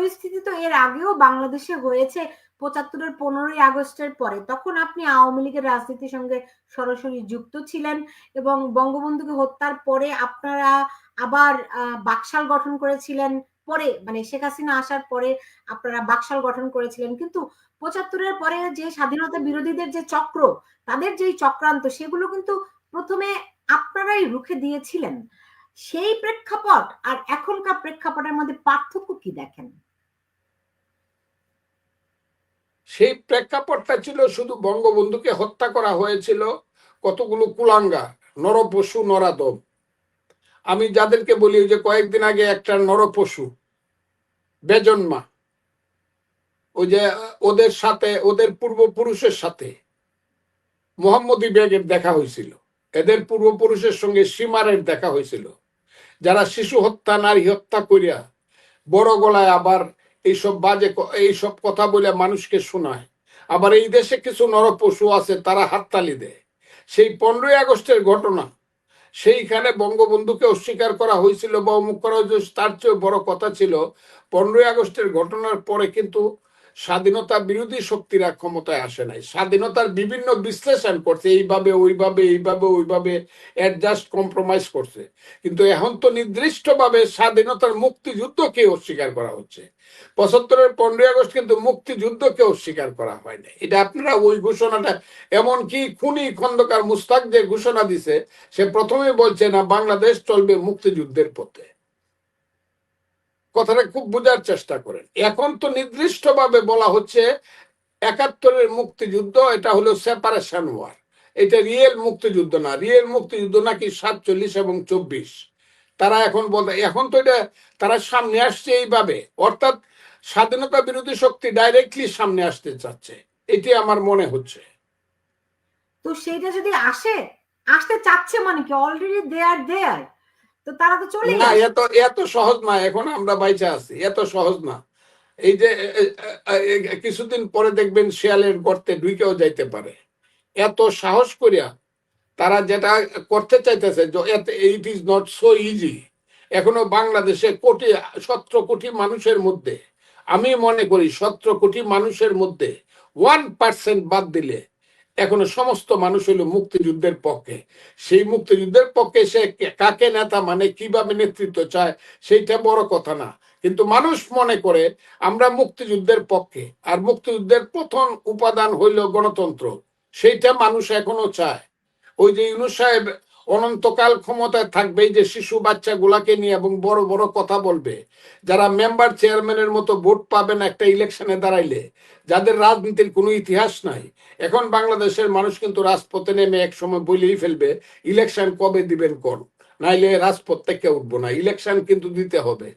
পরিস্থিতি তো এর আগেও বাংলাদেশে হয়েছে পঁচাত্তরের পনেরোই আগস্টের পরে। তখন আপনি আওয়ামী লীগের রাজনীতির সঙ্গে সরাসরি যুক্ত ছিলেন এবং বঙ্গবন্ধুকে হত্যার পরে আপনারা আবার বাকশাল গঠন করেছিলেন পরে মানে শেখ হাসিনা আসার পরে আপনারা বাকশাল গঠন করেছিলেন। কিন্তু পঁচাত্তরের পরে যে স্বাধীনতা বিরোধীদের যে চক্র, তাদের যেই চক্রান্ত, সেগুলো কিন্তু প্রথমে আপনারাই রুখে দিয়েছিলেন। সেই প্রেক্ষাপট আর এখনকার প্রেক্ষাপটের মধ্যে পার্থক্য কি দেখেন? সেই প্রেক্ষাপটটা ছিল শুধু বঙ্গবন্ধুকে হত্যা করা হয়েছিল কতগুলো কুলাঙ্গা নরপশু নরাদম আমি যাদেরকে বলি যে কয়েকদিন আগে একটা নরপশু, বেজন্মা। ওই যে ওদের সাথে, ওদের পূর্বপুরুষের সাথে মোহাম্মদী বেগের দেখা হয়েছিল। এদের পূর্বপুরুষের সঙ্গে সীমারের দেখা হয়েছিল। যারা শিশু হত্যা, নারী হত্যা করিয়া বড় গলায় আবার এইসব বাজে এইসব কথা বলে মানুষকে শোনায়। আবার এই দেশে কিছু নরপশু আছে, তারা হাততালি দেয়। সেই পনেরোই আগস্টের ঘটনা, সেইখানে বঙ্গবন্ধুকে অস্বীকার করা হয়েছিল বা অমুক করা হয়েছিল, তার চেয়ে বড় কথা ছিল, পনেরোই আগস্টের ঘটনার পরে কিন্তু স্বাধীনতা বিরোধী শক্তিরা ক্ষমতায় আসে নাই। স্বাধীনতার বিভিন্ন বিশ্লেষণ করছে, এইভাবে, ওইভাবে এইভাবে, ওইভাবে অ্যাডজাস্ট কম্প্রোমাইজ করছে। কিন্তু এখন তো নির্দিষ্টভাবে স্বাধীনতার মুক্তিযুদ্ধকে অস্বীকার করা হচ্ছে। পঁচাত্তরের পনেরোই আগস্ট কিন্তু মুক্তিযুদ্ধকে অস্বীকার করা হয় না এটা আপনারা ওই ঘোষণাটা, এমনকি খুনি খন্দকার মুস্তাক যে ঘোষণা দিছে, সে প্রথমে বলছে, না, বাংলাদেশ চলবে মুক্তিযুদ্ধের পথে। কথাটা খুব বোঝার চেষ্টা করেন। এখন তো নির্দিষ্টভাবে বলা হচ্ছে একাত্তরের মুক্তিযুদ্ধ, এটা হলো সেপারেশন ওয়ার এটা রিয়েল মুক্তিযুদ্ধ না। রিয়েল মুক্তিযুদ্ধ নাকি সাতচল্লিশ এবং চব্বিশ। তারা এখন বলতে, এখন তো এটা তারা সামনে আসছে এইভাবে। অর্থাৎ স্বাধীনতা বিরোধী শক্তি ডাইরেক্টলি সামনে আসতে চাচ্ছে। এটি আমার মনে হচ্ছে। তো সেটা যদি আসে, আসতে চাচ্ছে মানে কি? অলরেডি দে আর দেয়ার তো তারা তো চলে না এত এত সহজ না এখন আমরা বাইচে আছি এত সহজ না। এই যে কিছুদিন পরে দেখবেন শিয়ালের গর্তে ঢুকেও যাইতে পারে। এত সাহস করিয়া তারা যেটা করতে চাইতেছে it is not so easy এখনও বাংলাদেশে কোটি সতেরো কোটি মানুষের মধ্যে আমি মনে করি সতেরো কোটি মানুষের মধ্যে ওয়ান পার্সেন্ট বাদ দিলে এখনও সমস্ত মানুষ হলো মুক্তিযুদ্ধের পক্ষে। সেই মুক্তিযুদ্ধের পক্ষে সে কাকে নেতা মানে কীভাবে নেতৃত্ব চায়, সেইটা বড় কথা না। কিন্তু মানুষ মনে করে আমরা মুক্তিযুদ্ধের পক্ষে, আর মুক্তিযুদ্ধের প্রথম উপাদান হইল গণতন্ত্র। সেইটা মানুষ এখনও চায়। ওই যে ইউনুস সাহেব অনন্তকাল ক্ষমতায় থাকবে যে শিশু বাচ্চাগুলাকে নিয়ে এবং বড় বড় কথা বলবে। যারা মেম্বার চেয়ারম্যানের মতো ভোট পাবেন একটা ইলেকশনে দাঁড়াইলে, যাদের রাজনীতির কোনো ইতিহাস নাই, এখন বাংলাদেশের মানুষ কিন্তু রাজপথে নেমে এক সময় বলেই ফেলবে, ইলেকশন কবে দিবেন কর নাইলে রাজপথ থেকে উঠবো না? ইলেকশন কিন্তু দিতে হবে।